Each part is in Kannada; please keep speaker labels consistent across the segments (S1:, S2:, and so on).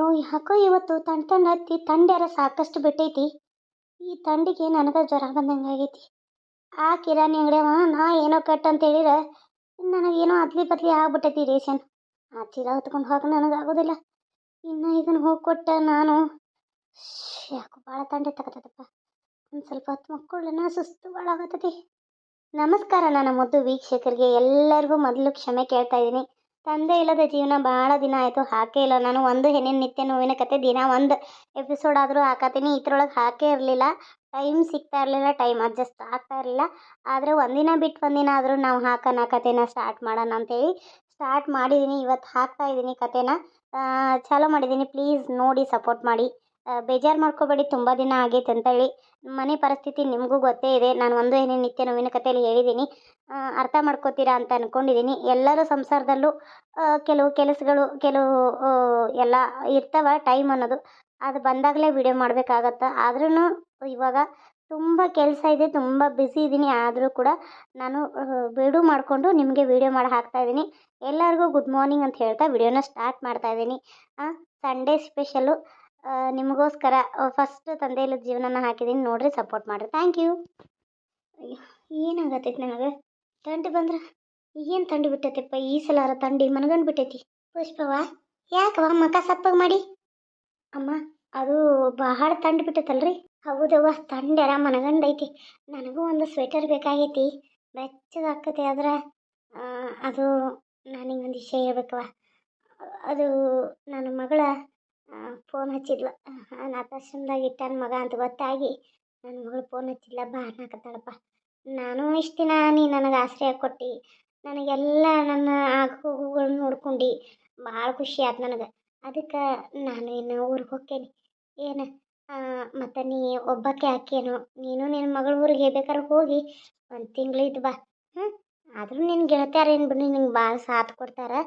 S1: ಅಯ್ಯೋ ಯಾಕೋ ಇವತ್ತು ತಂಡ ತಂಡ ಹತ್ತಿ ತಂಡ್ಯಾರ ಸಾಕಷ್ಟು ಬಿಟ್ಟೈತಿ. ಈ ತಂಡಿಗೆ ನನಗೆ ಜ್ವರ ಬಂದಂಗೆ ಆಗೈತಿ. ಆ ಕಿರಾಣಿ ಅಂಗಡಿಯವ, ನಾ ಏನೋ ಕಟ್ ಅಂತ ಹೇಳಿದ್ರೆ ನನಗೇನೋ ಅದ್ಲಿ ಬದ್ಲಿ ಆಗ್ಬಿಟ್ಟೈತಿ ರೇಷನ್. ಆ ಚೀಲ ಹೊತ್ಕೊಂಡು ಹೋಗಕ್ಕೆ ನನಗೆ ಆಗೋದಿಲ್ಲ. ಇನ್ನು ಇದನ್ನು ಹೋಗಿ ಕೊಟ್ಟ ನಾನು ಯಾಕೋ ಭಾಳ ತಂಡೆ ತಗತದಪ್ಪ. ಒಂದು ಸ್ವಲ್ಪ ಹೊತ್ತು ಮಕ್ಕಳನ್ನ ಸುಸ್ತು ಭಾಳ ನಮಸ್ಕಾರ, ನನ್ನ ಮುದ್ದು ವೀಕ್ಷಕರಿಗೆ ಎಲ್ಲರಿಗೂ ಮೊದಲು ಕ್ಷಮೆ ಕೇಳ್ತಾ ಇದ್ದೀನಿ. ತಂದೆ ಇಲ್ಲದ ಜೀವನ ಭಾಳ ದಿನ ಆಯಿತು, ಹಾಕೇ ಇಲ್ಲ. ನಾನು ಒಂದು ಹೆಣ್ಣಿನ ನಿತ್ಯ ನೋವಿನ ಕತೆ ದಿನ ಒಂದು ಎಪಿಸೋಡ್ ಆದರೂ ಹಾಕತೀನಿ. ಇದ್ರೊಳಗೆ ಹಾಕೇ ಇರಲಿಲ್ಲ ಟೈಮ್ ಸಿಗ್ತಾ ಇರಲಿಲ್ಲ ಟೈಮ್ ಅಡ್ಜಸ್ಟ್ ಆಗ್ತಾ ಇರಲಿಲ್ಲ. ಆದರೆ ಒಂದಿನ ಬಿಟ್ಟು ಒಂದಿನ ಆದರೂ ನಾವು ಹಾಕೋಣ ಕತೆನ ಸ್ಟಾರ್ಟ್ ಮಾಡೋಣ ಅಂತೇಳಿ ಸ್ಟಾರ್ಟ್ ಮಾಡಿದ್ದೀನಿ ಇವತ್ತು ಹಾಕ್ತಾ ಇದ್ದೀನಿ ಕತೆನ. ಚಾಲೂ ಮಾಡಿದ್ದೀನಿ ಪ್ಲೀಸ್ ನೋಡಿ ಸಪೋರ್ಟ್ ಮಾಡಿ. ಬೇಜಾರು ಮಾಡ್ಕೋಬೇಡಿ, ತುಂಬ ದಿನ ಆಗೈತೆ ಅಂತೇಳಿ. ಮನೆ ಪರಿಸ್ಥಿತಿ ನಿಮಗೂ ಗೊತ್ತೇ ಇದೆ. ನಾನು ಒಂದು ಏನೇ ನಿತ್ಯ ನೋವಿನ ಕಥೆಯಲ್ಲಿ ಹೇಳಿದ್ದೀನಿ. ಅರ್ಥ ಮಾಡ್ಕೋತೀರಾ ಅಂತ ಅಂದ್ಕೊಂಡಿದ್ದೀನಿ ಎಲ್ಲರೂ ಸಂಸಾರದಲ್ಲೂ ಕೆಲವು ಕೆಲಸಗಳು, ಕೆಲವು ಎಲ್ಲ ಇರ್ತವೆ ಟೈಮ್ ಅನ್ನೋದು. ಅದು ಬಂದಾಗಲೇ ವಿಡಿಯೋ ಮಾಡಬೇಕಾಗತ್ತೆ? ಆದ್ರೂ ಇವಾಗ ತುಂಬ ಕೆಲಸ ಇದೆ, ತುಂಬ ಬ್ಯುಸಿ ಇದ್ದೀನಿ ಆದರೂ ಕೂಡ ನಾನು ಬಿಡು ಮಾಡಿಕೊಂಡು ನಿಮಗೆ ವಿಡಿಯೋ ಮಾಡಿ ಹಾಕ್ತಾ ಇದ್ದೀನಿ ಎಲ್ಲರಿಗೂ ಗುಡ್ ಮಾರ್ನಿಂಗ್ ಅಂತ ಹೇಳ್ತಾ ವಿಡಿಯೋನ ಸ್ಟಾರ್ಟ್ ಮಾಡ್ತಾ ಇದ್ದೀನಿ ಸಂಡೇ ಸ್ಪೆಷಲು ನಿಮಗೋಸ್ಕರ ಫಸ್ಟ್ ತಂದೆ ಇಲ್ಲದ ಜೀವನನ ಹಾಕಿದ್ದೀನಿ ನೋಡ್ರಿ ಸಪೋರ್ಟ್ ಮಾಡಿರಿ. ಥ್ಯಾಂಕ್ ಯು ಏನಾಗತ್ತೈತಿ ನನಗೆ? ತಂಡಿ ಬಂದ್ರೆ ಏನು ತಂಡಿ ಬಿಟ್ಟೈತಿಪ್ಪ? ಈ ಸಲ ತಂಡಿ ಮನಗಂಡು ಬಿಟ್ಟೈತಿ. ಪುಷ್ಪವ ಯಾಕವ ಮಕ ಸಪ್ಪಗೆ ಮಾಡಿ? ಅಮ್ಮ, ಅದು ಬಹಳ ತಂಡಿ ಬಿಟ್ಟೈತಲ್ರಿ? ಹೌದವ್ವ ತಂಡ್ಯಾರ ಮನಗಂಡೈತಿ ನನಗೂ ಒಂದು ಸ್ವೆಟರ್ ಬೇಕಾಗೈತಿ. ಬೆಚ್ಚಗಾಕತಿ ಆದ್ರೆ ಅದು ನನಗೆ ಒಂದು ವಿಷಯ ಹೇಳ್ಬೇಕವ ಅದು ನನ್ನ ಮಗಳ ಫೋನ್ ಹಚ್ಚಿದ್ಲು. ಅನಾಥಾಶ್ರಮದಾಗ ಇಟ್ಟಾನ ಮಗ ಅಂತ ಗೊತ್ತಾಗಿ ನನ್ನ ಮಗಳು ಫೋನ್ ಹಚ್ಚಿಲ್ಲ ಬಾ ಅನ್ನಕತ್ತಾಳಪ್ಪ ನಾನು ಇಷ್ಟು ದಿನ ನೀ ನನಗೆ ಆಶ್ರಯ ಕೊಟ್ಟು, ನನಗೆಲ್ಲ ನನ್ನ ಆಗ ಹೋಗುಗಳನ್ನ ನೋಡ್ಕೊಂಡು, ಭಾಳ ಖುಷಿ ಆಯ್ತು ನನಗೆ. ಅದಕ್ಕೆ ನಾನು ಇನ್ನು ಊರಿಗೆ ಹೋಕ್ಕೇನಿ. ಏನು ಮತ್ತು ನೀ ಒಬ್ಬಕ್ಕೆ ಹಾಕೇನು ನೀನು ನಿನ್ನ ಮಗಳ ಊರಿಗೆ ಬೇಕಾದ್ರೆ ಹೋಗಿ ಒಂದು ತಿಂಗಳು ಇದ್ದು ಬಾ. ಹ್ಞೂ ಆದರೂ ನಿನ್ನ ಗೆಳತ್ಯಾರೇನು ಬಿಡು ನಿಂಗೆ ಭಾಳ ಸಾಥ್ ಕೊಡ್ತಾರೆ.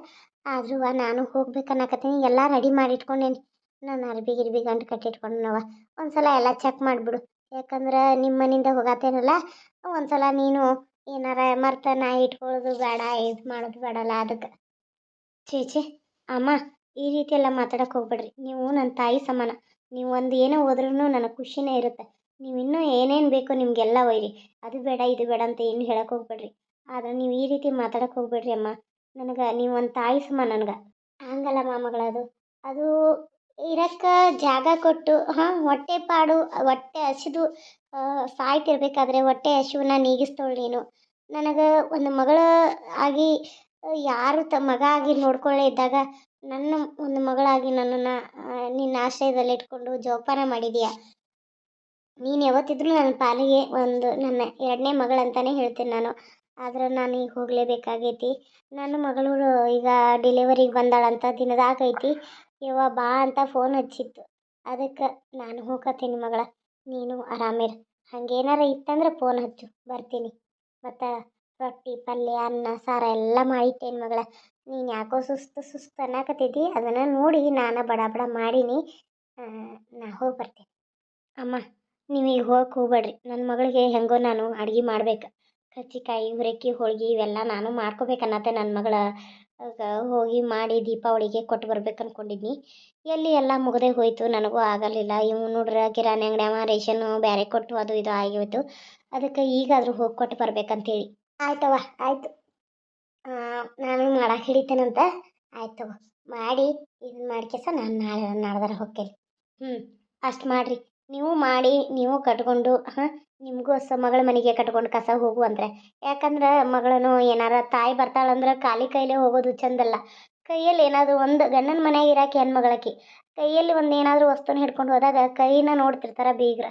S1: ಆದ್ರೂ ನಾನು ಹೋಗ್ಬೇಕು ಅನ್ನಕತ್ತೀನಿ ಎಲ್ಲ ರೆಡಿ ಮಾಡಿ ಇಟ್ಕೊಂಡೇನಿ. ನಾನು ಅರ್ಬಿ ಗಿರ್ಬಿ ಗಂಟು ಕಟ್ಟಿಟ್ಕೊಂಡನವ. ಒಂದು ಸಲ ಎಲ್ಲ ಚೆಕ್ ಮಾಡಿಬಿಡು. ಯಾಕಂದ್ರೆ ನಿಮ್ಮ ಮನೆಯಿಂದ ಹೋಗತ್ತೇನಲ್ಲ ಒಂದು ಸಲ ನೀನು ಏನಾರ ಮರ್ತ ನಾ ಇಟ್ಕೊಳ್ಳೋದು ಬೇಡ, ಇದು ಮಾಡೋದು ಬೇಡಲ್ಲ ಅದಕ್ಕೆ. ಚೀಚಿ ಅಮ್ಮ, ಈ ರೀತಿ ಎಲ್ಲ ಮಾತಾಡಕ್ಕೆ ಹೋಗ್ಬೇಡ್ರಿ. ನೀವು ನನ್ನ ತಾಯಿ ಸಮಾನ. ನೀವು ಒಂದು ಏನೋ ಹೋದ್ರೂ ನನಗೆ ಖುಷಿನೇ ಇರುತ್ತೆ. ನೀವು ಇನ್ನೂ ಏನೇನು ಬೇಕೋ ನಿಮಗೆಲ್ಲ ಒಯ್ರಿ. ಅದು ಬೇಡ, ಇದು ಬೇಡ ಅಂತ ಏನು ಹೇಳಕ್ಕೆ ಹೋಗ್ಬೇಡ್ರಿ. ಆದ್ರೆ ನೀವು ಈ ರೀತಿ ಮಾತಾಡಕ್ಕೆ ಹೋಗ್ಬೇಡ್ರಿ ಅಮ್ಮ. ನನಗೆ, ನೀವು ಒಂದು ತಾಯಿ ಸಮ ನನಗೆ. ಹಂಗಲ್ಲ ಮಾಮಗಳದು. ಅದು ಇರಕ್ಕೆ ಜಾಗ ಕೊಟ್ಟು, ಹಾಂ, ಹೊಟ್ಟೆ ಪಾಡು, ಹೊಟ್ಟೆ ಹಸಿದು ಸಾಯ್ತಿರ್ಬೇಕಾದ್ರೆ ಹೊಟ್ಟೆ ಹಸಿವನ್ನ ನೀಗಿಸ್ತವಳು ನೀನು. ನನಗೆ ಒಂದು ಮಗಳ ಆಗಿ ಯಾರು ತ, ಮಗ ಆಗಿ ನೋಡ್ಕೊಳ್ಳೇ ಇದ್ದಾಗ ನನ್ನ ಒಂದು ಮಗಳಾಗಿ ನನ್ನನ್ನು ನಿನ್ನ ಆಶ್ರಯದಲ್ಲಿ ಇಟ್ಕೊಂಡು ಜೋಪಾನ ಮಾಡಿದೀಯ. ನೀನು ಯಾವತ್ತಿದ್ರೂ ನನ್ನ ಪಾಲಿಗೆ ಒಂದು, ನನ್ನ ಎರಡನೇ ಮಗಳಂತಾನೆ ಹೇಳ್ತೀನಿ ನಾನು. ಆದ್ರೆ ನಾನು ಈಗ ಹೋಗಲೇಬೇಕಾಗೈತಿ. ನನ್ನ ಮಗಳು ಈಗ ಡಿಲಿವರಿಗೆ ಬಂದಾಳಂತ ದಿನದಾಗೈತಿ ಯವ್ವ ಬಾ ಅಂತ ಫೋನ್ ಹಚ್ಚಿತ್ತು ಅದಕ್ಕೆ ನಾನು ಹೋಗತ್ತೀನಿ ಮಗಳ, ನೀನು ಆರಾಮಿರು. ಹಂಗೇನಾರ ಇತ್ತಂದ್ರೆ ಫೋನ್ ಹಚ್ಚು, ಬರ್ತೀನಿ. ಮತ್ತು ರೊಟ್ಟಿ, ಪಲ್ಯ, ಅನ್ನ, ಸಾರು ಎಲ್ಲ ಮಾಡಿಟ್ಟೇನು ಮಗಳ. ನೀನು ಯಾಕೋ ಸುಸ್ತು ಸುಸ್ತು ಅನ್ನಕತ್ತಿದ್ದಿ, ಅದನ್ನು ನೋಡಿ ನಾನು ಬಡ ಬಡ ಮಾಡೀನಿ. ನಾ ಹೋಗಿ ಬರ್ತೀನಿ ಅಮ್ಮ, ನೀವು ಈಗ ಹೋಗಕ್ಕೆ ಹೋಗ್ಬೇಡ್ರಿ. ನನ್ನ ಮಗಳಿಗೆ ಹೆಂಗೋ ನಾನು ಅಡ್ಗೆ ಮಾಡ್ಬೇಕು. ಕರ್ಜಿಕಾಯಿ ಹುರಕ್ಕಿ ಹೋಳ್ಗೆ ಇವೆಲ್ಲ ನಾನು ಮಾಡ್ಕೋಬೇಕನ್ನತ್ತೆ ನನ್ನ ಮಗಳ. ಹೋಗಿ ಮಾಡಿ ದೀಪಾವಳಿಗೆ ಕೊಟ್ಟು ಬರ್ಬೇಕು ಅನ್ಕೊಂಡಿದ್ನಿ. ಎಲ್ಲಿ ಎಲ್ಲ ಮುಗದೆ ಹೋಯ್ತು ನನಗೂ ಆಗಲಿಲ್ಲ. ಇವು ನೋಡ್ರೆ ಕಿರಾಣಿ ಅಂಗಡಿಯವ ರೇಷನ್ನು ಬೇರೆ ಕೊಟ್ಟು ಅದು ಇದು ಆಗಿ ಹೋಯ್ತು ಅದಕ್ಕೆ ಈಗಾದರೂ ಹೋಗಿ ಕೊಟ್ಟು ಬರ್ಬೇಕಂತೇಳಿ. ಆಯ್ತವ ಆಯಿತು. ನಾನು ಮಾಡಕ್ಕೆ ಹಿಡಿತೇನಂತ. ಆಯ್ತು ಮಾಡಿ ಇದನ್ನ ಮಾಡ್ಕೆಸ ನಾನು ನಾಳೆ ನಾಡ್ದಾರ ಹೋಗ್ತೇನೆ. ಹ್ಞೂ ಅಷ್ಟು ಮಾಡಿರಿ. ನೀವು ಮಾಡಿ, ನೀವು ಕಟ್ಕೊಂಡು, ಹಾಂ? ನಿಮಗೂ ಹೊಸ ಮಗಳ ಮನೆಗೆ ಕಟ್ಕೊಂಡು ಕಸ ಹೋಗು ಅಂದ್ರೆ. ಯಾಕಂದ್ರೆ ಮಗಳನ್ನು ಏನಾರ ತಾಯಿ ಬರ್ತಾಳಂದ್ರೆ ಖಾಲಿ ಕೈಲೇ ಹೋಗೋದು ಚಂದಲ್ಲ. ಕೈಯಲ್ಲಿ ಏನಾದರೂ ಒಂದು ಗಂಡನ ಮನೆಯಾಗ ಹೆಣ್ಣು ಹೆಣ್ಮಗಳಕಿ ಕೈಯಲ್ಲಿ ಒಂದು ಏನಾದರೂ ವಸ್ತುನ ಹಿಡ್ಕೊಂಡು ಹೋದಾಗ ಕೈನ ನೋಡ್ತಿರ್ತಾರೆ ಬೀಗ್ರ.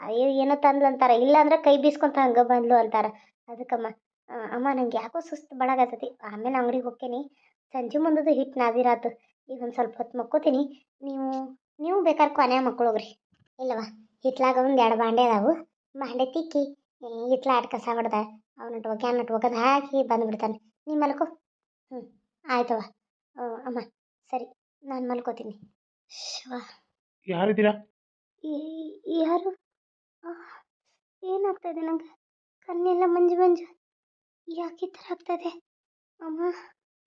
S1: ಅಯ್ಯೋ, ಏನೋ ತಂದ್ಲು ಅಂತಾರೆ ಇಲ್ಲಾಂದ್ರೆ ಕೈ ಬೀಸ್ಕೊಂತ ಹಂಗೆ ಬಂದ್ಲು ಅಂತಾರೆ. ಅದಕ್ಕಮ್ಮ ಅಮ್ಮ, ನಂಗೆ ಯಾಕೋ ಸುಸ್ತು ಬಳಗತ್ತತಿ ಆಮೇಲೆ ಅಂಗಡಿಗೆ ಹೋಗ್ತೀನಿ. ಸಂಜೆ ಮುಂದದು ಹಿಟ್ಟು ನಾದಿರಾತು. ಈಗ ಒಂದು ಸ್ವಲ್ಪ ಹೊತ್ತು ಮಕ್ಕೋತೀನಿ. ನೀವು ನೀವು ಬೇಕಾದ್ರೆ ಕೊನೆ ಮಕ್ಕಳೋಗ್ರಿ. ಇಲ್ಲವ? ಹಿತ್ಲಾಗ ಒಂದು ಎರಡು ಬಾಂಡೆ ಅದಾವು. ತಿಕ್ಕಿ ಇತ್ಲ ಆಟ ಕಸ ಹೊಡೆದ. ಅವನ ಒಗ್ಯಾನ ಟೋಕದ ಹಾಕಿ ಬಂದುಬಿಡ್ತಾನೆ. ನೀ ಮಲ್ಕೋ. ಹ್ಞೂ ಆಯ್ತವ ಅಮ್ಮ ಸರಿ ನಾನು ಮಲ್ಕೋತೀನಿ. ಶಿವ
S2: ಯಾರಿದ್ದೀರಾ?
S1: ಯಾರು? ಏನಾಗ್ತಾ ಏನಾಗ್ತಾಯಿದೆ ನಂಗೆ? ಕಣ್ಣೆಲ್ಲ ಮಂಜು ಮಂಜು. ಯಾಕೆ ಈ ಥರ ಇದೆ? ಅಮ್ಮ.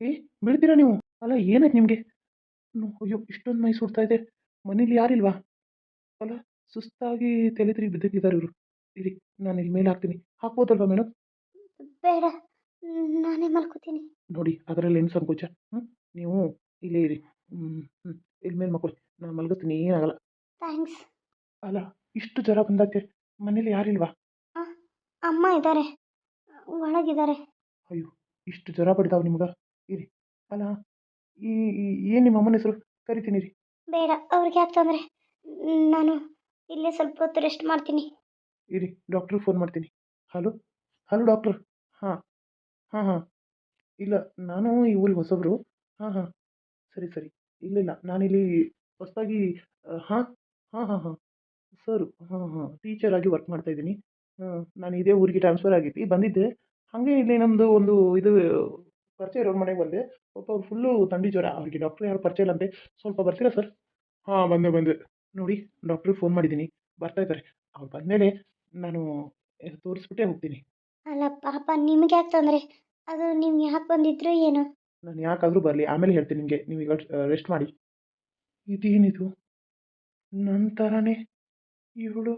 S2: ಏ ಬಿಡ್ತೀರಾ ನೀವು? ಅಲ್ಲ ಏನಾಯ್ತು ನಿಮಗೆ? ಅಯ್ಯೋ ಇಷ್ಟೊಂದು ಮೈ ಸುಡ್ತಾ ಇದೆ. ಮನೇಲಿ ಯಾರಿಲ್ವಾ? ಅಲ್ಲ ಸುಸ್ತಾಗಿ ತಲೆ ತಿರುಗಿ ಬಿದ್ದಿದ್ದಾರೆ ಇವರು. ಇರಿ ನಾನು ಇಲ್ಲಿ ಮೇಲೆ ಹಾಕ್ತೀನಿ. ಹಾಕ್ಬೋದಲ್ವಾ ಮೇಡಮ್
S1: ಬೇಡ ನಾನೇ ಮಲ್ಕೋತೀನಿ.
S2: ನೋಡಿ ಅದರಲ್ಲಿ ಏನು ಸಂಕೋಚ ಹ್ಞೂ ನೀವು ಇಲ್ಲೇ ಇರಿ. ಹ್ಞೂ ಇಲ್ಲಿ ಮೇಲೆ ಮಕ್ಕಳು ನಾನು ಮಲ್ಕೋತೀನಿ ಏನಾಗಲ್ಲ.
S1: ಥ್ಯಾಂಕ್ಸ್.
S2: ಅಲ್ಲ ಇಷ್ಟು ಜ್ವರ ಬಂದಕ್ಕೆ ಮನೇಲಿ ಯಾರಿಲ್ವಾ
S1: ಅಮ್ಮ ಇದ್ದಾರೆ. ಒಳಗಿದ್ದಾರೆ.
S2: ಅಯ್ಯೋ ಇಷ್ಟು ಜ್ವರ ಬಡಿದಾವ ನಿಮ್ಗೆ. ಇರಿ. ಅಲ್ಲ ಈ ಏನು ನಿಮ್ಮ ಅಮ್ಮನ ಹೆಸರು? ಕರಿತೀನಿ ರೀ
S1: ಬೇಡ ಅವ್ರಿಗೆ ಯಾಕೆ ತೊಂದರೆ? ನಾನು ಇಲ್ಲೇ ಸ್ವಲ್ಪ ಹೊತ್ತು ರೆಸ್ಟ್ ಮಾಡ್ತೀನಿ.
S2: ಇರಿ ಡಾಕ್ಟ್ರಿಗೆ ಫೋನ್ ಮಾಡ್ತೀನಿ. ಹಲೋ ಹಲೋ ಡಾಕ್ಟ್ರ್ ಹಾಂ. ಹಾಂ ಹಾಂ. ಇಲ್ಲ, ನಾನು ಈ ಊರಿಗೆ ಹೊಸಬ್ರು. ಹಾಂ ಹಾಂ. ಸರಿ ಸರಿ. ಇಲ್ಲ ಇಲ್ಲ. ನಾನಿಲ್ಲಿ ಹೊಸದಾಗಿ ಹಾಂ ಹಾಂ ಹಾಂ ಹಾಂ. ಸರ್, ಹಾಂ ಹಾಂ. ಆಗಿ ವರ್ಕ್ ಮಾಡ್ತಾ ಇದ್ದೀನಿ. ಹಾಂ, ನಾನು ಇದೇ ಊರಿಗೆ ಟ್ರಾನ್ಸ್ಫರ್ ಆಗಿದ್ದೆ ಬಂದಿದ್ದೆ. ಹಾಗೆ ಇಲ್ಲಿ ನಮ್ಮದು ಒಂದು ಇದು, ಪರಿಚಯ ಇರೋರ ಮನೆಗೆ ಬಂದೆ. ಪಾಪ ಫುಲ್ಲು ಥಂಡಿ ಜ್ವರ. ಅವ್ರಿಗೆ ಡಾಕ್ಟ್ರ್ ಯಾರು ಪರಿಚಯ ಇಲ್ಲಂತೆ ಸ್ವಲ್ಪ ಬರ್ತೀರಾ, ಸರ್? ಹಾಂ, ಬಂದೆ ಬಂದೆ. ನೋಡಿ ಡಾಕ್ಟ್ರಿಗೆ ಫೋನ್ ಮಾಡಿದ್ದೀನಿ. ಬರ್ತಾ ಇದ್ದಾರೆ. ಅವ್ರು ಬಂದಮೇಲೆ ನಾನು ತೋರಿಸ್ಬಿಟ್ಟೇ ಹೋಗ್ತೀನಿ.
S1: ಅಲ್ಲ ಪಾಪ ನಿಮ್ಗೆ ಯಾಕೆ ತೊಂದರೆ? ಅದು ನೀವು ಯಾಕೆ ಬಂದಿದ್ರು ಏನು?
S2: ನಾನು ಯಾಕಾದರೂ ಬರಲಿ ಆಮೇಲೆ ಹೇಳ್ತೀನಿ ನಿಮಗೆ ಈಗ ರೆಸ್ಟ್ ಮಾಡಿ. ಇದೇನಿದು? ನನ್ನ ಥರನೇ ಇವಳು?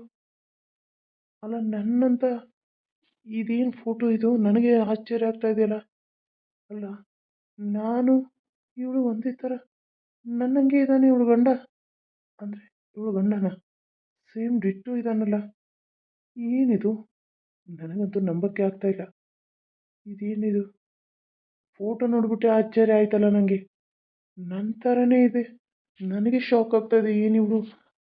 S2: ಅಲ್ಲ ನನ್ನಂತ ಇದೇನು ಫೋಟೋ ಇದು? ನನಗೆ ಆಶ್ಚರ್ಯ ಆಗ್ತಾ ಇದೆಯಲ್ಲ? ಅಲ್ಲ ನಾನು ಇವಳು ಒಂದೇ ಥರ ನನ್ನಂಗೆ ಇದ್ದಾನೆ ಇವಳು ಗಂಡ? ಅಂದರೆ ಇವಳು ಗಂಡನ? ಸೇಮ್ ಡಿಟ್ಟು ಇದ್ದಾನಲ್ಲ? ಏನಿದು? ನನಗಂತೂ ನಂಬಕ್ಕೆ ಆಗ್ತಾ ಇಲ್ಲ. ಇದೇನಿದು? ಫೋಟೋ ನೋಡ್ಬಿಟ್ಟೆ ಆಶ್ಚರ್ಯ ಆಯ್ತಲ್ಲ ನನಗೆ ನನ್ನ ಥರನೇ ಇದೆ. ನನಗೆ ಶಾಕ್ ಆಗ್ತಾ ಇದೆ ಏನಿವ್ರು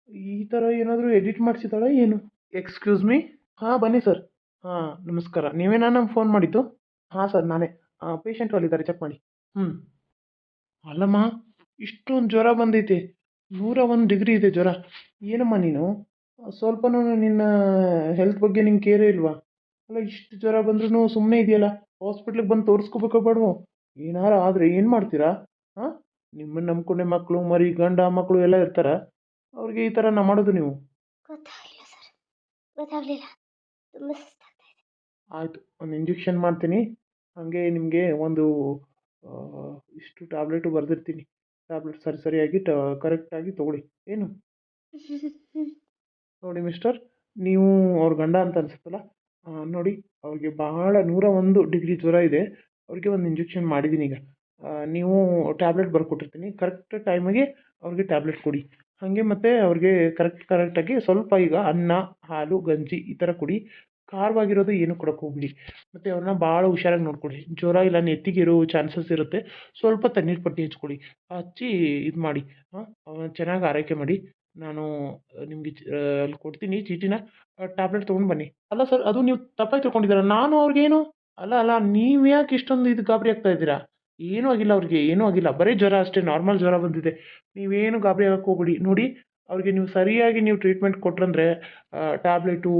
S2: ಈ ಥರ ಏನಾದರೂ ಎಡಿಟ್ ಮಾಡಿಸಿದಾಳ ಏನು? ಎಕ್ಸ್ಕ್ಯೂಸ್ ಮೀ ಹಾಂ ಬನ್ನಿ ಸರ್. ಹಾಂ ನಮಸ್ಕಾರ. ನೀವೇನಾ ನಮ್ಗೆ ಫೋನ್ ಮಾಡಿದ್ದು? ಹಾಂ ಸರ್ ನಾನೇ. ಪೇಷಂಟ್ ಅಲ್ಲಿದ್ದಾರೆ ಚೆಕ್ ಮಾಡಿ. ಹ್ಞೂ ಅಲ್ಲಮ್ಮ ಇಷ್ಟೊಂದು ಜ್ವರ ಬಂದೈತೆ. ನೂರ ಒಂದು ಡಿಗ್ರಿ ಇದೆ ಜ್ವರ. ಏನಮ್ಮ ನೀನು? ಸ್ವಲ್ಪನೂ ನಿನ್ನ ಹೆಲ್ತ್ ಬಗ್ಗೆ ನಿಂಗೆ ಕೇರೇ ಇಲ್ವಾ? ಅಲ್ಲ ಇಷ್ಟು ಜ್ವರ ಬಂದ್ರೂ ಸುಮ್ಮನೆ ಇದೆಯಲ್ಲ ಹಾಸ್ಪಿಟ್ಲಿಗೆ ಬಂದು ತೋರಿಸ್ಕೋಬೇಕೋ ಬೇಡವೋ? ಏನಾರು ಆದರೆ ಏನು ಮಾಡ್ತೀರಾ? ಹಾಂ? ನಿಮ್ಮನ್ನು ನಂಬ್ಕೊಂಡೆ ಮಕ್ಕಳು ಮರಿ ಗಂಡ ಮಕ್ಕಳು ಎಲ್ಲ ಇರ್ತಾರೆ ಅವ್ರಿಗೆ ಈ ಥರ ನಾ ಮಾಡೋದು ನೀವು.
S1: ಗೊತ್ತಾಗಲಿಲ್ಲ ಸರ್. ಗೊತ್ತಾಗಲಿಲ್ಲ. ತುಂಬ ಸುಸ್ತಾಗ್ತಾ ಇದೆ.
S2: ಆಯಿತು ಒಂದು ಇಂಜೆಕ್ಷನ್ ಮಾಡ್ತೀನಿ. ಹಾಗೆ ನಿಮಗೆ ಒಂದು ಇಷ್ಟು ಟ್ಯಾಬ್ಲೆಟು ಬರೆದಿರ್ತೀನಿ. ಟ್ಯಾಬ್ಲೆಟ್ ಸರಿ ಸರಿಯಾಗಿ ಟ ಕರೆಕ್ಟಾಗಿ ತೊಗೊಳ್ಳಿ. ಏನು? ನೋಡಿ ಮಿಸ್ಟರ್ ನೀವು ಅವ್ರ ಗಂಡ ಅಂತ ಅನ್ಸುತ್ತಲ್ಲ ನೋಡಿ, ಅವ್ರಿಗೆ ಬಹಳ ನೂರ ಒಂದು ಡಿಗ್ರಿ ಜ್ವರ ಇದೆ, ಅವ್ರಿಗೆ ಒಂದು ಇಂಜೆಕ್ಷನ್ ಮಾಡಿದ್ದೀನಿ ಈಗ. ನೀವು ಟ್ಯಾಬ್ಲೆಟ್ ಬರ್ಕೊಟ್ಟಿರ್ತೀನಿ ಕರೆಕ್ಟ್ ಟೈಮಿಗೆ ಅವ್ರಿಗೆ ಟ್ಯಾಬ್ಲೆಟ್ ಕೊಡಿ. ಹಾಗೆ ಮತ್ತು ಅವ್ರಿಗೆ ಕರೆಕ್ಟ್ ಕರೆಕ್ಟಾಗಿ ಸ್ವಲ್ಪ ಈಗ ಅನ್ನ, ಹಾಲು, ಗಂಜಿ ಈ ಥರ ಕೊಡಿ. ಖಾರವಾಗಿರೋದು ಏನು ಕೊಡೋಕ್ಕೆ ಹೋಗ್ಬಿಡಿ. ಮತ್ತು ಅವ್ರನ್ನ ಭಾಳ ಹುಷಾರಾಗಿ ನೋಡ್ಕೊಳ್ಳಿ ಜ್ವರ ಇಲ್ಲ ನೆತ್ತಿಗೆ ಇರೋ ಚಾನ್ಸಸ್ ಇರುತ್ತೆ. ಸ್ವಲ್ಪ ತಣ್ಣೀರು ಪಟ್ಟಿ ಹಚ್ಕೊಳ್ಳಿ ಹಚ್ಚಿ ಇದು ಮಾಡಿ ಹಾಂ ಚೆನ್ನಾಗಿ ಆರೈಕೆ ಮಾಡಿ. ನಾನು ನಿಮಗೆ ಅಲ್ಲಿ ಕೊಡ್ತೀನಿ, ಚೀಟಿನ ಟ್ಯಾಬ್ಲೆಟ್ ತೊಗೊಂಡು ಬನ್ನಿ. ಅಲ್ಲ ಸರ್, ಅದು ನೀವು ತಪ್ಪಾಗಿ ತಿಳ್ಕೊಂಡಿದ್ದೀರ? ನಾನು ಅವ್ರಿಗೇನು, ಅಲ್ಲ ಅಲ್ಲ, ನೀವು ಯಾಕೆ ಇಷ್ಟೊಂದು ಇದು ಗಾಬರಿ ಆಗ್ತಾ ಇದ್ದೀರಾ? ಏನೂ ಆಗಿಲ್ಲ ಅವ್ರಿಗೆ, ಏನೂ ಆಗಿಲ್ಲ. ಬರೀ ಜ್ವರ ಅಷ್ಟೇ ನಾರ್ಮಲ್ ಜ್ವರ ಬಂದಿದೆ. ನೀವೇನು ಗಾಬರಿ ಆಗಕ್ಕೆ ಹೋಗ್ಬಿಡಿ. ನೋಡಿ, ಅವ್ರಿಗೆ ನೀವು ಸರಿಯಾಗಿ ನೀವು ಟ್ರೀಟ್ಮೆಂಟ್ ಕೊಟ್ರಂದ್ರೆ ಟ್ಯಾಬ್ಲೆಟು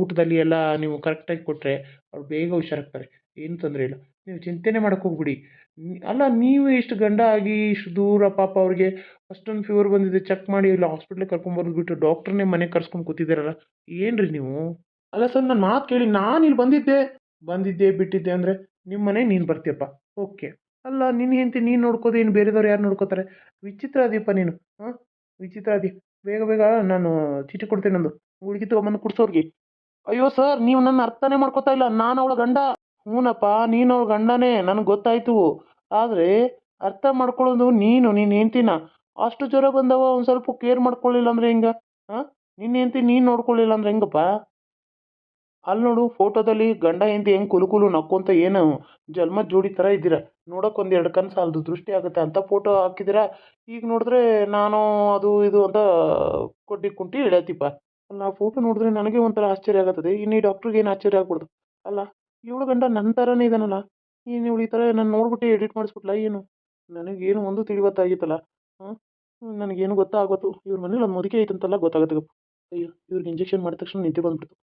S2: ಊಟದಲ್ಲಿ ಎಲ್ಲ ನೀವು ಕರೆಕ್ಟಾಗಿ ಕೊಟ್ಟರೆ ಅವ್ರು ಬೇಗ ಹುಷಾರಾಗ್ತಾರೆ. ಏನು ತೊಂದರೆ ಇಲ್ಲ. ನೀವು ಚಿಂತೆನೇ ಮಾಡಕ್ಕೆ ಹೋಗ್ಬಿಡಿ. ಅಲ್ಲ ನೀವು ಇಷ್ಟು ಗಂಡ ಆಗಿ ಇಷ್ಟು ದೂರ ಪಾಪ ಅವ್ರಿಗೆ ಅಷ್ಟೊಂದು ಫೀವರ್ ಬಂದಿದೆ ಚೆಕ್ ಮಾಡಿ ಇಲ್ಲ ಹಾಸ್ಪಿಟ್ಲಿಗೆ ಕರ್ಕೊಂಬರ್ದ್ಬಿಟ್ಟು ಡಾಕ್ಟ್ರನ್ನೇ ಮನೆಗೆ ಕರ್ಸ್ಕೊಂಡು ಕೂತಿದ್ದೀರಲ್ಲ ಏನ್ರಿ ನೀವು? ಅಲ್ಲ ಸರ್ ನನ್ನ ಮಾತು ಕೇಳಿ ನಾನು ಇಲ್ಲಿ ಬಂದಿದ್ದೆ. ಬಂದಿದ್ದೆ ಬಿಟ್ಟಿದ್ದೆ ಅಂದರೆ ನಿಮ್ಮ ಮನೆಗೆ ನೀನು ಬರ್ತೀಯಪ್ಪ. ಓಕೆ. ಅಲ್ಲ ನಿನ್ನ ಹೆಂಡತಿ ನೀನು ನೋಡ್ಕೋದು ಇನ್ನು ಬೇರೆದವ್ರು ಯಾರು ನೋಡ್ಕೋತಾರೆ? ವಿಚಿತ್ರ ಅದೀಪ ನೀನು ಹಾಂ? ವಿಚಿತ್ರ ಅದಿ. ಬೇಗ ಬೇಗ ನಾನು ಚೀಟಿ ಕೊಡ್ತೀನಿ ನಂದು. ಗುಳಿಗೆ ತಗೊಂಬಂದು ಕುಡ್ಸೋರ್ಗೆ. ಅಯ್ಯೋ ಸರ್ ನೀವು ನನ್ನ ಅರ್ಥನೇ ಮಾಡ್ಕೋತಾ ಇಲ್ಲ. ನಾನು ಅವಳ ಗಂಡ. ಹ್ಞೂನಪ್ಪ ನೀನು ಅವಳ ಗಂಡನೇ. ನನಗೆ ಗೊತ್ತಾಯ್ತು. ಆದರೆ ಅರ್ಥ ಮಾಡ್ಕೊಳ್ಳೋದು ನೀನು ನಿನ್ನ ಹೆಂಡ್ತಿನ. ಅಷ್ಟು ಜ್ವರ ಬಂದವ ಒಂದು ಸ್ವಲ್ಪ ಕೇರ್ ಮಾಡ್ಕೊಳ್ಳಿಲ್ಲ ಅಂದ್ರೆ ಹೆಂಗೆ? ಹಾಂ ನಿನ್ನ ಹೆಂಡ್ತಿ ನೀನು ನೋಡ್ಕೊಳ್ಳಿಲ್ಲ ಅಂದ್ರೆ ಹೆಂಗಪ್ಪ? ಅಲ್ಲಿ ನೋಡು, ಫೋಟೋದಲ್ಲಿ ಗಂಡ ಹೆಂಡ್ತಿ ಹೆಂಗೆ ಕುಲು ಕುಲು ನಕ್ಕೊಂತ ಏನು ಜನ್ಮದ ಜೋಡಿ ಥರ ಇದ್ದೀರ. ನೋಡೋಕೆ ಒಂದು ಎರಡು ಕಣ್ಣು ಸಾಲದು ದೃಷ್ಟಿ ಆಗುತ್ತೆ ಅಂತ ಫೋಟೋ ಹಾಕಿದಿರ. ಈಗ ನೋಡಿದ್ರೆ ನಾನು ಅದು ಇದು ಅಂತ ಕೊಡ್ಡಿ ಕುಂಟಿ ಇಳತಿಪ್ಪ ಅಲ್ಲ ಫೋಟೋ ನೋಡಿದ್ರೆ ನನಗೆ ಒಂಥರ ಆಶ್ಚರ್ಯ ಆಗುತ್ತದೆ. ಇನ್ನು ಈ ಡಾಕ್ಟ್ರಿಗೆ ಏನು ಆಶ್ಚರ್ಯ ಆಗ್ಬಿಡ್ದು ಅಲ್ಲ, ಇವಳು ಗಂಡ ನನ್ನ ಥರನೇ ಇದ್ದಾನಲ್ಲ ಏನು ಇವಳು ಈ ಥರ ನಾನು ನೋಡ್ಬಿಟ್ಟು ಎಡಿಟ್ ಮಾಡಿಸ್ಬಿಟ್ಲ ಏನು? ನನಗೇನು ಒಂದು ತಿಳಿವತ್ತಾಗಿತ್ತಲ್ಲ ಹಾಂ? ನನಗೇನು ಗೊತ್ತಾಗೋತು ಇವ್ರ ಮನೇಲಿ ಒಂದು ಮುದುಕೆ ಐತಂತಲ್ಲ ಗೊತ್ತಾಗುತ್ತೆ ಅಯ್ಯೋ ಇವ್ರಿಗೆ ಇಂಜೆಕ್ಷನ್ ಮಾಡಿದ ತಕ್ಷಣ ನಿದ್ದೆ ಬಂದ್ಬಿಡ್ತು.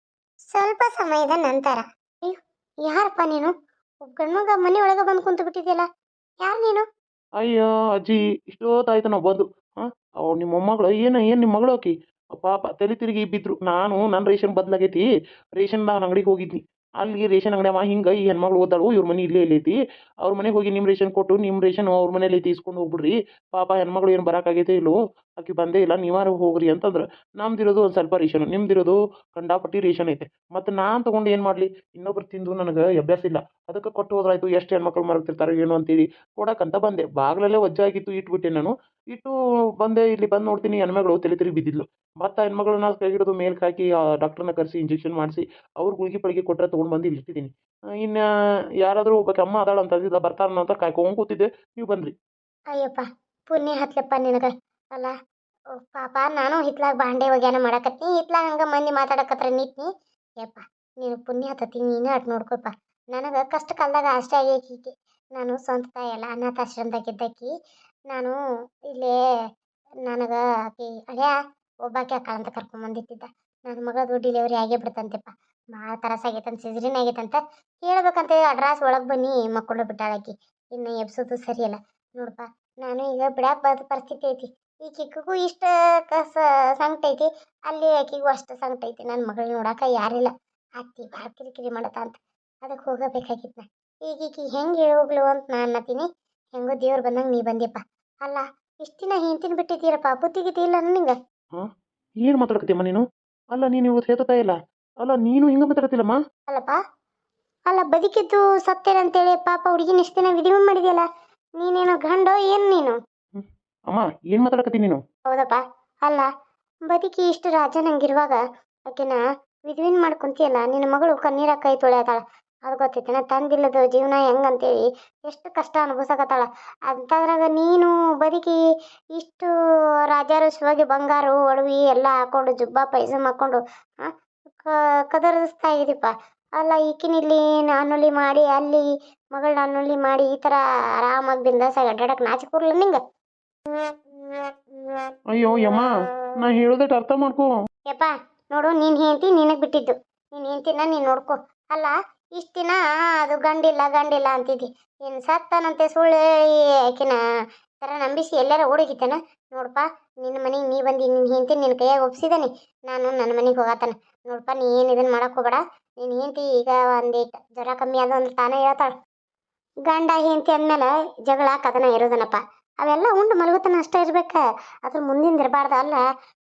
S1: ಸ್ವಲ್ಪ ಸಮಯದ ನಂತರ ಅಯ್ಯೋ ಯಾರಪ್ಪ ನೀನು? ಒಬ್ಬ ಗಂಡ್ಮಗ ಮನೆ ಒಳಗೆ ಬಂದು ಕುಂತು ಬಿಟ್ಟಿದ್ಯಲ್ಲ ಯಾರು ನೀನು?
S2: ಅಯ್ಯೋ ಅಜ್ಜಿ ಇಷ್ಟೊತ್ತಾಯ್ತು ನಾವು ಬಂದು ಹಾಂ? ಅವ್ರು ನಿಮ್ಮ ಮೊಮ್ಮಗಳು ಏನು ಏನು ನಿಮ್ಮ ಮಗಳು ಆಕಿ? ಪಾಪ ತಲೆ ತಿರುಗಿ ಬಿದ್ದರು ನಾನು ನನ್ನ ರೇಷನ್ ಬದಲಾಗೈತಿ. ರೇಷನ್ ನಾನು ಅಂಗಡಿಗೆ ಹೋಗಿದ್ನಿ. ಅಲ್ಲಿ ರೇಷನ್ ಅಂಗಡಿಯವ ಹಿಂಗೆ ಈ ಹೆಣ್ಮಗಳು ಓದಾಳು ಇವ್ರ ಮನೆ ಇಲ್ಲೇ ಐತಿ ಅವ್ರ ಮನೆಗೆ ಹೋಗಿ ನಿಮ್ಮ ರೇಷನ್ ಕೊಟ್ಟು ನಿಮ್ಮ ರೇಷನ್ ಅವ್ರ ಮನೇಲಿ ಐತಿ ಇಸ್ಕೊಂಡು ಹೋಗ್ಬಿಡ್ರಿ. ಪಾಪ ಹೆಣ್ಮಗಳು ಏನು ಬರೋಕ್ಕಾಗೈತೆ ಇಲ್ಲೋ, ಆಕೆ ಬಂದೇ ಇಲ್ಲ ನೀವಾರು ಹೋಗ್ರಿ ಅಂತಂದ್ರೆ ನಮ್ದಿರೋದು ಒಂದು ಸ್ವಲ್ಪ ರೇಷನ್, ನಿಮ್ದಿರೋದು ಕಂಡಾಪಟ್ಟಿ ರೇಷನ್ ಐತೆ. ಮತ್ತು ನಾನು ತೊಗೊಂಡು ಏನು ಮಾಡಲಿ, ಇನ್ನೊಬ್ರು ತಿಂದು ನನಗೆ ಅಭ್ಯಾಸ ಇಲ್ಲ. ಅದಕ್ಕೆ ಕೊಟ್ಟು ಹೋದ್ರಾಯ್ತು, ಎಷ್ಟು ಹೆಣ್ಮಕ್ಳು ಮರಗ್ತಿರ್ತಾರೆ ಏನು ಅಂತೇಳಿ ಕೊಡಕ್ಕಂತ ಬಂದೆ. ಬಾಗ್ಲಲ್ಲೇ ವಜ್ಜೆ ಆಗಿತ್ತು ಇಟ್ಬಿಟ್ಟೆ ನಾನು. ಇಟ್ಟು ಬಂದೆ, ಇಲ್ಲಿ ಬಂದು ನೋಡ್ತೀನಿ, ಹೆಣ್ಮಗಳು ತಲೆ ತಿರುಗಿ ಬಿದ್ದಿದ್ಲು. ಮತ್ತೆ ಹೆಣ್ಮಗಳನ್ನ ಕೈ ಹಿಡಿದು ಮೇಲ್ಗೆ ಹಾಕಿ ಡಾಕ್ಟರ್ನ ಕರೆಸಿ ಇಂಜೆಕ್ಷನ್ ಮಾಡಿಸಿ, ಅವ್ರು ಗುಳಿಗೆ ಪಳಿಗೆ ಕೊಟ್ಟರೆ ತೊಗೊಂಡು ಬಂದು ಇಲ್ಲಿಟ್ಟಿದ್ದೀನಿ ಇನ್ನು ಯಾರಾದರೂ ಒಬ್ಬ ಅಮ್ಮ ಅದಾಳ ಅಂತ ಅಂದಿದ್ದ ಬರ್ತಾರನ ಅಂತ ಕಾಯ್ಕೊಂಡು ಕೂತಿದ್ದೆ. ನೀವು ಬಂದ್ರಿ.
S1: ಅಯ್ಯಪ್ಪ, ಪುಣ್ಯ ಹತ್ಲಪ್ಪ ನಿನಗೆ. ಅಲ್ಲ ಪಾಪ, ನಾನು ಹಿತ್ಲಾಗ ಬಾಂಡೆ ಒಗ್ಯಾನ ಮಾಡಾಕತ್ತಿ ಹಿತ್ಲಾಗ ಹಂಗೆ ಮಂದಿ ಮಾತಾಡಕತ್ರ ನಿಂತ್ನಿ. ಯಪ್ಪ, ನೀನು ಪುಣ್ಯ ಹತ್ತತಿ, ನೀನು ಅಟ್ ನೋಡ್ಕೊಪ್ಪ. ನನಗೆ ಕಷ್ಟ ಕಾಲದಾಗ ಅಷ್ಟೇ ಆಗೈತಿ ನಾನು ಸ್ವಂತ ತಾಯಿ ಅಲ್ಲ ಅನಾಥಾಶ್ರಮದಾಗಿದ್ದಕ್ಕಿ ನಾನು ಇಲ್ಲೇ ನನಗೆ ಆಕಿ ಅಡ್ಯಾ ಒಬ್ಬಾಕೆ ಅಂತ ಕರ್ಕೊಂಬಂದಿಟ್ಟಿದ್ದ ನನ್ನ ಮಗದು ಡಿಲಿವರಿ ಆಗೇ ಬಿಡ್ತಂತೆಪ್ಪ. ಭಾಳ ತ್ರಾಸ ಆಗೈತಂತ ಸಿಜರಿನ್ ಆಗೈತಂತ ಹೇಳ್ಬೇಕಂತ ಅಡ್ರಾಸ್ ಒಳಗೆ ಬನ್ನಿ ಮಕ್ಕಳು ಬಿಟ್ಟಾಳಾಕಿ ಇನ್ನು ಎಬ್ಸೋದು ಸರಿಯಲ್ಲ ನೋಡಪ್ಪ ನಾನು ಈಗ ಬರೋದು ಪರಿಸ್ಥಿತಿ ಐತಿ. ಈ ಚಿಕ್ಕಗೂ ಇಷ್ಟ ಕಸ ಸಂಕಟ ಐತಿ. ಅಲ್ಲಿ ಆಕಿಗೂ ಅಷ್ಟು ಸಂಕಟ ಐತಿ. ನನ್ನ ಮಗಳನ್ನ ನೋಡಾಕ ಯಾರಿಲ್ಲ ಅತ್ತಿ ಭಾಳ ಕಿರಿಕಿರಿ ಮಾಡತ್ತ. ಅಂತ ಅದಕ್ಕೆ ಹೋಗಬೇಕಾಗಿತ್ತು ನಾ. ಈಗ ಈಕಿ ಹೆಂಗೆ ಹೋಗ್ಲು ಅಂತ ನಾನು ಅನ್ನತೀನಿ. ಹೆಂಗೋ ದೇವ್ರು ಬಂದಂಗೆ ನೀ ಬಂದ್ಯಪ್ಪ. ಅಲ್ಲ ಇಷ್ಟು ದಿನ ಹೆಂಡ್ತಿನ ಬಿಟ್ಟಿದ್ದೀರಪ್ಪ ಗಿದ್ದಿ ಇಲ್ಲ ನಿಂಗೆ?
S2: ಏನು ಮಾತಾಡ್ಕತಿಯಮ್ಮ ನೀನು? ಅಲ್ಲ ನೀನು ಇವತ್ತು ಹೇಳ್ತಾ ಇಲ್ಲ? ಅಲ್ಲ ನೀನು ಹಿಂಗೆ ಮಾತಾಡ್ತಿಲ್ಲಮ್ಮ?
S1: ಅಲ್ಲಪ್ಪ? ಅಲ್ಲ ಬದುಕಿದ್ದು ಸತ್ತೇನಂತೇಳಿ ಪಾಪ ಹುಡುಗಿನ ಇಷ್ಟು ದಿನ ವಿಧಿಮೆ ಮಾಡಿದ್ಯಲ್ಲ ನೀನೇನೋ ಗಂಡೋ ಏನು ನೀನು?
S2: ಅಮ್ಮ ಏನು ಮಾತಾಡಕತ್ತಿ ನೀನು?
S1: ಹೌದಪ್ಪ. ಅಲ್ಲ ಬದುಕಿ ಇಷ್ಟು ರಾಜ ನಂಗಿರುವಾಗ ಆಕೆನ ವಿಧಿವಿನ್ ಮಾಡ್ಕೊಂತಿಯಲ್ಲ ನಿನ್ನ ಮಗಳು ಕಣ್ಣೀರ ಕೈ ತೊಳೆಯತಾಳ. ಅದು ಗೊತ್ತೈತೆ ನಾ ತಂದಿಲ್ಲದ ಜೀವನ ಹೆಂಗಂತೇಳಿ ಎಷ್ಟು ಕಷ್ಟ ಅನುಭವಿಸಕತ್ತಾಳ. ಅಂಥದ್ರಾಗ ನೀನು ಬದುಕಿ ಇಷ್ಟು ರಾಜಾರೋಷವಾಗಿ ಬಂಗಾರ ಒಡವಿ ಎಲ್ಲ ಹಾಕೊಂಡು ಜುಬ್ಬ ಪೈಜಾಮ ಹಾಕೊಂಡು ಕದರಿಸ್ತಾ ಇದೀಪ. ಅಲ್ಲ ಈಕಿನ ಇಲ್ಲಿ ನಾನುಲಿ ಮಾಡಿ ಅಲ್ಲಿ ಮಗಳ ನಾನುಲಿ ಮಾಡಿ ಈ ತರ ಆರಾಮಾಗಿ ಬಿಂದಾಸಾಗಿ ಅಡ್ಡಾಡಕ್ಕೆ ನಾಚಿಕೆ ಕೂರ್ಲ ನಿಂಗೆ?
S2: ಅಯ್ಯೋ ಯಮ್ಮ ನಾ ಹೇಳೋದಟ್ಟು ಅರ್ಥ ಮಾಡ್ಕೋ.
S1: ಯಪ್ಪ ನೋಡು ನೀನು ಹೆಂಡತಿ ನಿನಗ್ ಬಿಟ್ಟಿದ್ದು. ನೀನು ಹೆಂಡ್ತಿನ ನೀನ್ ನೋಡ್ಕೋ. ಅಲ್ಲ ಇಷ್ಟು ದಿನ ಅದು ಗಂಡಿಲ್ಲ ಗಂಡಿಲ್ಲ ಅಂತಿದ್ದಿ. ಏನು ಸತ್ತನಂತೆ ಸುಳ್ಳು ಆಕಿನ? ಥರ ನಂಬಿಸಿ ಎಲ್ಲರ ಓಡೋಗಿತ್ತಾನ ನೋಡಪ್ಪ ನಿನ್ನ ಮನೆಗೆ ನೀ ಬಂದು ನಿನ್ನ ಹೆಂಡತಿ ನಿನ್ನ ಕೈಯಾಗ ಒಪ್ಸಿದಾನೆ. ನಾನು ನನ್ನ ಮನೆಗೆ ಹೋಗತ್ತಾನೆ ನೋಡಪ್ಪ ನೀ ಏನು ಇದನ್ನು ಮಾಡಕ್ಕೆ ಹೋಗಬೇಡ. ನಿನ್ನ ಹೆಂಡತಿ ಈಗ ಒಂದೀಟ್ ಜ್ವರ ಕಮ್ಮಿ ಆದ ಅಂದ್ರೆ ತಾನೇ ಹೇಳ್ತಾಳೆ. ಗಂಡ, ಹೆಂಡತಿ ಅಂದಮೇಲೆ ಜಗಳ, ಕದನ ಇರೋದನಪ್ಪ. ಅವೆಲ್ಲ ಉಂಡು ಮಲಗುತ್ತಾನ ಅಷ್ಟೇ ಇರ್ಬೇಕ. ಅದ್ರ ಮುಂದಿಂದ ಇರಬಾರ್ದು ಅಲ್ಲ.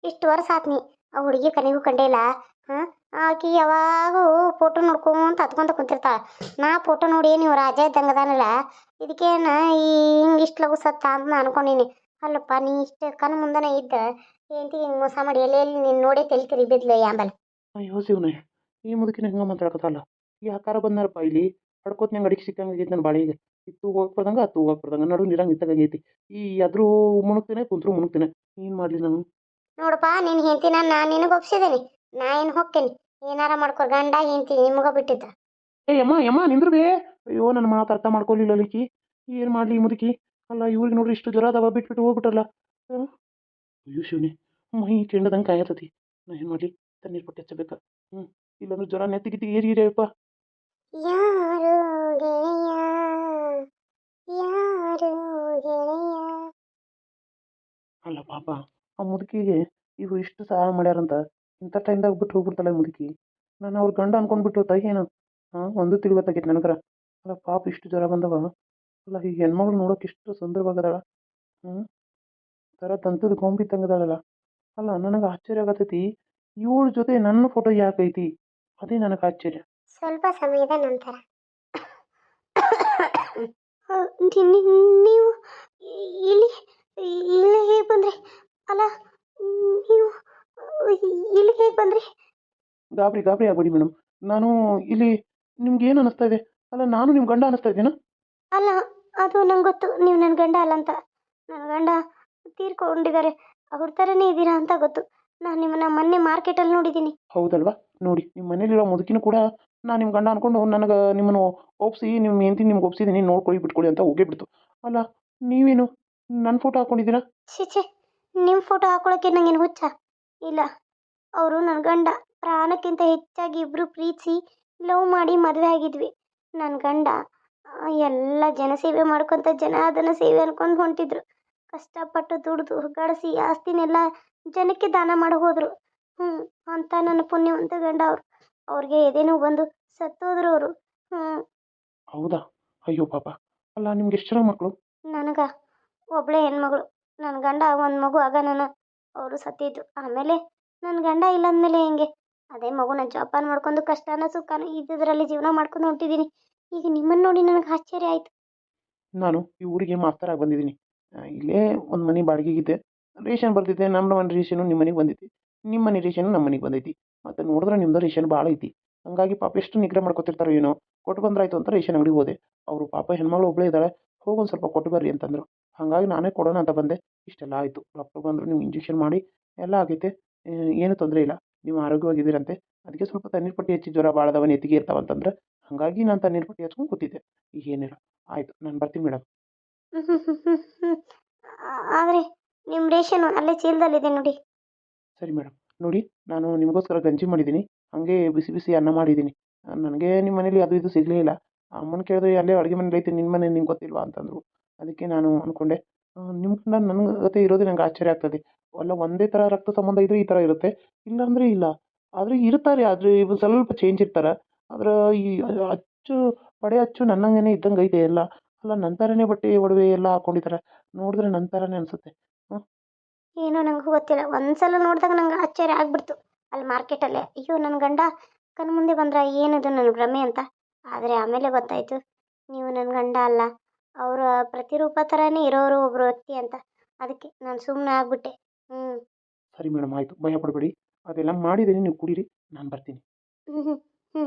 S1: ಇಷ್ಟು ವರ್ಷ ಆತ್ನಿ ಆ ಹುಡುಗಿ ಕನಿಗೂ ಇಲ್ಲ. ಹಾಂ? ಆಕಿ ಯಾವಾಗೂ ಫೋಟೋ ನೋಡ್ಕೊಂತ ಹತ್ಕೊಂತ ಕುಂತಿರ್ತಾಳ. ನಾ ಫೋಟೋ ನೋಡಿ ನೀವು ರಾಜ ಇದ್ದಂಗೆ ಅದಾನಲ್ಲ ಇದಕ್ಕೇನು ಈ ಹಿಂಗೆ ಇಷ್ಟು ಲಗು ಸತ್ತ ಅಂತ ನಾ ಅನ್ಕೊಂಡೀನಿ. ಅಲ್ಲಪ್ಪ ನೀ ಇಷ್ಟು ಕಣ್ಣು ಮುಂದನೆ ಇದ್ದ ಹೆಂಡತಿ ಹಿಂಗೆ ಮೋಸ ಮಾಡಿ ಎಲ್ಲಿ ಎಲ್ಲಿ ನೀನು ನೋಡೇ ತೆಲಿ ತಿರಿ ಬಿದ್ಲು ಯಾಂಬಲ್
S2: ಅಯ್ಯೋ ಶಿವನೇ ಈ ಮುದುಕಿನ ಹೆಂಗೆ ಮಾತಾಡಕತ್ತಲ್ಲ ಈ ಆಕಾರ ಬಂದಾರಪ್ಪ ಇಲ್ಲಿ ಹಡ್ಕೋತ್ ನಂಗೆ ಅಡಿಗೆ ಸಿಕ್ಕಂಗೆ ನನ್ನ ಬಾಳಿಗೆ. ಇತ್ತು ಹೋಗಕ್ಕೆ ಬರ್ದಂಗೆ ಹತ್ತು ಹೋಗಕ್ಕೆ ಬರ್ದಂಗೆ ನಡು ನೀರಂಗೆ ನಿಂತಾಗೈತಿ ಈ ಅದ್ರೂ ಮುಣುಕ್ತೇನೆ ಕುಂತ್ರು ಮುಣುಕ್ತೇನೆ ಏನು ಮಾಡ್ಲಿ ನಾನು?
S1: ನೋಡಪ್ಪ ನಿನ್ನ ಹೆಂಡತಿನ ನಾನು ನಿನಗೆ ಒಪ್ಸಿದ್ದೀನಿ ನಾ ಏನು ಹೋಗ್ತೇನೆ. ಏನಾರ ಮಾಡ್ಕೋ ಗಂಡ ಹೆಂಡತಿ ನಿಮಗ ಬಿಟ್ಟಿದ್ದ.
S2: ಏ ಅಮ್ಮ ಯಮ್ಮ ನಿಂದ್ರು ಬೇ ಅಯ್ಯೋ ನನ್ನ ಮಾತು ಅರ್ಥ ಮಾಡ್ಕೊಳ್ಳಿಲ್ಲ ಲಿಕ್ಕಿ ಏನು ಮಾಡಲಿ ಮುದುಕಿ? ಅಲ್ಲ ಇವ್ರಿಗೆ ನೋಡ್ರಿ ಇಷ್ಟು ಜ್ವರ ಅದಾವ ಬಿಟ್ಬಿಟ್ಟು ಹೋಗ್ಬಿಟ್ರಲ್ಲ? ಅಯ್ಯೋ ಶಿವನಿ. ಮೈ ಕೆಂಡದಂಗೆ ಕಾಯತತಿ. ನಾ ಏನು ಮಾಡಲಿ? ತಣ್ಣೀರು ಪಟ್ಟಿ ಹಚ್ಚಬೇಕ. ಹ್ಞೂ ಇಲ್ಲಾಂದ್ರೆ ಜ್ವರ ನೆತ್ತಿಗಿತ್ತಿ ಏರಿ ಏರಿಯಪ್ಪ
S1: ಯಾರು ಗೆಳೆಯ? ಯಾರು ಗೆಳೆಯ?
S2: ಅಲ್ಲ ಪಾಪ ಆ ಮುದುಕಿಗೆ ಇವು ಇಷ್ಟು ಸಹಾಯ ಮಾಡ್ಯಾರಂತ. ಇಂಥ ಟೈಮ್ದಾಗ ಬಿಟ್ಟು ಹೋಗ್ಬಿಡ್ತಾಳೆ ಮುದುಕಿ. ನಾನು ಅವ್ರ ಗಂಡ ಅನ್ಕೊಂಡ್ಬಿಟ್ಟು ತಾಯಿ ಏನು ಹಾಂ, ಒಂದು ತಿಳಿವತ್ತಾಗೈತೆ ನನಗರ. ಅಲ್ಲ, ಪಾಪ ಇಷ್ಟು ಜ್ವರ ಬಂದವ. ಅಲ್ಲ, ಈ ಹೆಣ್ಮಗಳು ನೋಡೋಕೆ ಇಷ್ಟು ಸುಂದರವಾಗದಾಳ ಹ್ಞೂ ಥರ ಗೊಂಬಿ ತಂಗದಾಳಲ್ಲ ಅಲ್ಲ, ನನಗೆ ಆಶ್ಚರ್ಯ ಆಗತೈತಿ. ಇವಳ ಜೊತೆ ನನ್ನ ಫೋಟೋ ಯಾಕೈತಿ? ಅದೇ ನನಗೆ ಆಶ್ಚರ್ಯ.
S1: ಸ್ವಲ್ಪ ಸಮಯದ ನಂತರ. ನೀವು ಇಲ್ಲಿ ಇಲ್ಲಿ ಹೇಗೆ ಬಂದ್ರೆ? ಅಲ್ಲ, ನೀವು ಇಲ್ಲಿ ಹೇಗೆ ಬಂದ್ರಿ?
S2: ಗಾಬರಿ ಗಾಬರಿ ಆಗ್ಬೇಡಿ ಮೇಡಮ್ ನಾನು ಇಲ್ಲಿ ನಿಮ್ಗೆ ಏನು ಅನಿಸ್ತಾ ಇದೆ? ಅಲ್ಲ ನಾನು ನಿಮ್ಮ ಗಂಡ ಅನಿಸ್ತಾ ಇದ್ದೀನಾ?
S1: ಅಲ್ಲ ಅದು ನಂಗೆ ಗೊತ್ತು. ನೀವು ನನ್ನ ಗಂಡ ಅಲ್ಲ ಅಂತ. ನನ್ನ ಗಂಡ ತೀರ್ಕೊಂಡಿದ್ದಾರೆ. ಅವ್ರ ಥರನೇ ಇದ್ದೀರಾ ಅಂತ ಗೊತ್ತು. ನಾನು ನಿಮ್ಮನ್ನ ಮೊನ್ನೆ ಮಾರ್ಕೆಟಲ್ಲಿ ನೋಡಿದ್ದೀನಿ.
S2: ಹೌದಲ್ವಾ? ನೋಡಿ ನಿಮ್ಮ ಮನೇಲಿರೋ ಮುದುಕಿನೂ ಕೂಡ ನಾನು ನಿಮ್ಮ ಗಂಡ ಅನ್ಕೊಂಡು ನನಗೆ ನಿಮ್ಮನ್ನು ಒಪ್ಸಿ ನಿಮ್ಮ ಹೆಂಡತಿ ನಿಮ್ಗೆ ಒಪ್ಸಿದ್ದೀನಿ ನೋಡ್ಕೊಳ್ಳಿ ಬಿಟ್ಕೊಳ್ಳಿ ಅಂತ ಹೋಗೇ ಬಿಡ್ತು ಅಲ್ಲ ನೀವೇನು? ನನ್ನ ಫೋಟೋ ಹಾಕ್ಕೊಂಡಿದ್ದೀರಾ
S1: ಛೇ ನಿಮ್ಮ ಫೋಟೋ ಹಾಕೊಳಕ್ಕೆ ನಂಗೇನು ಹುಚ್ಚ? ಇಲ್ಲ. ಅವರು ನನ್ನ ಗಂಡ. ಪ್ರಾಣಕ್ಕಿಂತ ಹೆಚ್ಚಾಗಿ ಇಬ್ಬರು ಪ್ರೀತಿಸಿ ಲವ್ ಮಾಡಿ ಮದುವೆ ಆಗಿದ್ವಿ. ನನ್ನ ಗಂಡ ಎಲ್ಲ ಜನಸೇವೆ ಮಾಡ್ಕೊತ ಜನ ಅದನ್ನು ಸೇವೆ ಅನ್ಕೊಂಡು ಹೊಂಟಿದ್ರು. ಕಷ್ಟಪಟ್ಟು ದುಡಿದು ಗಳಿಸಿ ಆಸ್ತಿನೆಲ್ಲ ಜನಕ್ಕೆ ದಾನ ಮಾಡಿ ಹೋದರು. ಹ್ಞೂ ಅಂತ ನನ್ನ ಪುಣ್ಯವಂತ ಗಂಡ ಅವರು. ಅವ್ರಿಗೆ ಏನೇನೋ ಬಂದು ಸತ್ತೋದ್ರು ಅವರು. ಹ್ಞೂ
S2: ಹೌದಾ? ಅಯ್ಯೋ ಪಾಪ. ಅಲ್ಲ ನಿಮ್ಗೆ ಎಷ್ಟು ಜನ ಮಕ್ಕಳು
S1: ನನಗೆ ಒಬ್ಬಳೇ ಹೆಣ್ಮಗಳು. ನನ್ನ ಗಂಡ ಒಂದು ಮಗು ಆಗ ನಾನು ಅವರು ಸತ್ತಿದ್ದು ಆಮೇಲೆ ನನ್ನ ಗಂಡ ಇಲ್ಲ ಅಂದಮೇಲೆ ಹೆಂಗೆ? ಅದೇ ಮಗುನ ಜೋಪಾನ ಮಾಡ್ಕೊಂಡು ಕಷ್ಟನ ಸುಖನ ಇದ್ದಿದ್ರಲ್ಲಿ ಜೀವನ ಮಾಡ್ಕೊಂಡು ಹೊಂಟಿದ್ದೀನಿ ಈಗ ನಿಮ್ಮನ್ನು ನೋಡಿ ನನಗೆ ಆಶ್ಚರ್ಯ ಆಯಿತು.
S2: ನಾನು ಈ ಊರಿಗೆ ಮಾಸ್ತರಾಗಿ ಬಂದಿದ್ದೀನಿ ಇಲ್ಲೇ ಒಂದು ಮನೆ ಬಾಡಿಗೆಗಿದ್ದೆ. ರೇಷನ್ ಬರ್ತಿದ್ದೆ ನಮ್ಮ ಮನೆ ರೇಷನು ನಿಮ್ಮ ಮನೆಗೆ ಬಂದೈತಿ. ನಿಮ್ಮ ಮನೆ ರೇಷನು ನಮ್ಮ ಮನೆಗೆ ಬಂದೈತಿ. ಮತ್ತು ನೋಡಿದ್ರೆ ನಿಮ್ಮದು ರೇಷನ್ ಭಾಳ ಐತಿ. ಹಂಗಾಗಿ ಪಾಪ ಎಷ್ಟು ನಿಗ್ರಹ ಮಾಡ್ಕೊತಿರ್ತಾರೋ ಏನೋ ಕೊಟ್ಟು ಬಂದ್ರಾಯ್ತು ಅಂತ ರೇಷನ್ ಅಂಗಡಿಗೆ ಹೋದೆ. ಅವರು ಪಾಪ ಹೆಣ್ಮಗಳು ಒಬ್ಬಳೇ ಇದ್ದಾಳೆ ಹೋಗಿ ಒಂದು ಸ್ವಲ್ಪ ಕೊಟ್ಟು ಬರ್ರಿ ಅಂತಂದರು. ಹಾಗಾಗಿ ನಾನೇ ಕೊಡೋಣ ಅಂತ ಬಂದೆ. ಇಷ್ಟೆಲ್ಲ ಆಯಿತು. ಡಾಕ್ಟ್ರು ಬಂದರು, ನೀವು ಇಂಜೆಕ್ಷನ್ ಮಾಡಿ, ಎಲ್ಲ ಆಗೈತೆ. ಏನೂ ತೊಂದರೆ ಇಲ್ಲ. ನೀವು ಆರೋಗ್ಯವಾಗಿದ್ದೀರಂತೆ. ಅದಕ್ಕೆ ಸ್ವಲ್ಪ ತಣ್ಣೀರು ಪಟ್ಟಿ ಹೆಚ್ಚಿ ಜ್ವರ ಭಾಳ ಅದಾವ ನೆತ್ತಿಗೆ ಇರ್ತಾವಂತಂದ್ರೆ ಹಾಗಾಗಿ ನಾನು ತಣ್ಣೀರು ಪಟ್ಟಿ ಹಚ್ಕೊಂಡು ಕೂತಿದ್ದೆ. ಈಗ ಏನಿಲ್ಲ. ಆಯಿತು ನಾನು ಬರ್ತೀನಿ ಮೇಡಮ್
S1: ಆದರೆ ನಿಮ್ಮ ರೇಷನ್ ಅಲ್ಲೇ ಚೀಲದಲ್ಲಿದೆ ನೋಡಿ.
S2: ಸರಿ ಮೇಡಮ್ ನೋಡಿ ನಾನು ನಿಮಗೋಸ್ಕರ ಗಂಜಿ ಮಾಡಿದ್ದೀನಿ. ಹಾಗೆ ಬಿಸಿ ಬಿಸಿ ಅನ್ನ ಮಾಡಿದ್ದೀನಿ. ನನಗೆ ನಿಮ್ಮ ಮನೇಲಿ ಅದು ಇದು ಸಿಗಲೇ ಇಲ್ಲ. ಅಮ್ಮನ ಕೇಳಿದ್ರೆ ಅಲ್ಲೇ ಅಡುಗೆ ಮನೇಲಿ ಐತೆ ನಿನ್ನ ಮನೆ ನಿಮ್ಗೆ ಗೊತ್ತಿಲ್ವಾ ಅಂತಂದರು. ಅದಕ್ಕೆ ನಾನು ಅಂದ್ಕೊಂಡೆ ನನಗೆ ನನ್ನ ಜೊತೆ ಇರೋದೇ ನಂಗೆ ಆಶ್ಚರ್ಯ ಆಗ್ತದೆ. ಅಲ್ಲ, ಒಂದೇ ಥರ ರಕ್ತ ಸಂಬಂಧ ಇದ್ದರೆ ಈ ಥರ ಇರುತ್ತೆ? ಇಲ್ಲಾಂದರೆ ಇಲ್ಲ. ಆದರೆ ಇರ್ತಾರೆ, ಆದರೆ ಇವು ಸ್ವಲ್ಪ ಚೇಂಜ್ ಇರ್ತಾರೆ. ಆದ್ರೆ ಈ ಅಚ್ಚು, ಪಡೆ ಅಚ್ಚು ನನ್ನಂಗೇನೆ ಇದ್ದಂಗೆ ಐತೆ ಎಲ್ಲ. ಅಲ್ಲ ನನ್ನ ಬಟ್ಟೆ, ಒಡವೆ ಎಲ್ಲ ಹಾಕ್ಕೊಂಡಿದ್ದಾರೆ ನೋಡಿದ್ರೆ ನನ್ನ ಥರನೇ ಅನಿಸುತ್ತೆ.
S1: ಏನೋ ನಂಗೆ ಗೊತ್ತಿಲ್ಲ. ಒಂದ್ಸಲ ನೋಡಿದಾಗ ನಂಗೆ ಆಶ್ಚರ್ಯ ಆಗ್ಬಿಡ್ತು. ಅಲ್ಲಿ ಮಾರ್ಕೆಟಲ್ಲೇ, ಅಯ್ಯೋ ನನ್ನ ಗಂಡ ಕಣ್ಣು ಮುಂದೆ ಬಂದ್ರ? ಏನದು ನನ್ನ ಭ್ರಮೆ? ಅಂತ. ಆದರೆ ಆಮೇಲೆ ಗೊತ್ತಾಯಿತು. ನೀವು ನನ್ನ ಗಂಡ ಅಲ್ಲ. ಅವರ ಪ್ರತಿರೂಪ ಥರನೇ ಇರೋರು ಒಬ್ಬರು ವ್ಯಕ್ತಿ ಅಂತ. ಅದಕ್ಕೆ ನಾನು ಸುಮ್ಮನೆ ಆಗ್ಬಿಟ್ಟೆ. ಹ್ಞೂ
S2: ಸರಿ ಮೇಡಮ್ ಆಯಿತು. ಭಯ ಪಡಬೇಡಿ. ಅದೆಲ್ಲ ಮಾಡಿದ್ದೀನಿ ನೀವು ಕುಡೀರಿ. ನಾನು ಬರ್ತೀನಿ.
S1: ಹ್ಞೂ ಹ್ಞೂ